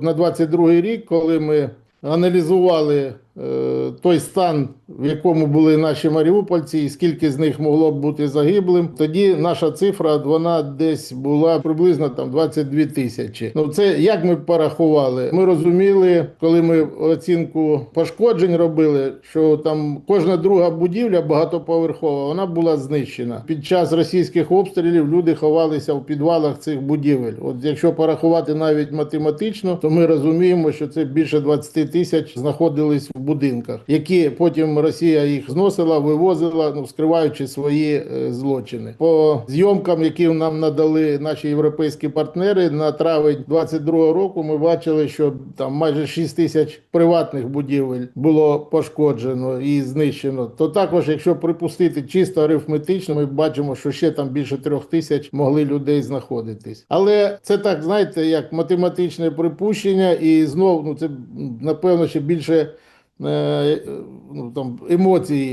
На 22 рік, коли ми аналізували е, той стан, в якому були наші маріупольці, і скільки з них могло б бути загиблим, тоді наша цифра вона десь була приблизно там 22 тисячі. Ну це як ми порахували? Ми розуміли, коли ми оцінку пошкоджень робили, що там кожна друга будівля багатоповерхова, вона була знищена. Під час російських обстрілів люди ховалися в підвалах цих будівель. От якщо порахувати навіть математично, то ми розуміємо, що це більше 20 тисяч знаходились в будинках, які потім Росія їх зносила, вивозила, ну скриваючи свої е, злочини. По зйомкам, які нам надали наші європейські партнери на травень 22 року, ми бачили, що там майже 6 тисяч приватних будівель було пошкоджено і знищено. То також, якщо припустити чисто арифметично, ми бачимо, що ще там більше трьох тисяч могли людей знаходитись. Але це так, знаєте, як математичне припущення, і знов ну це напевно ще більше ну, там, емоцій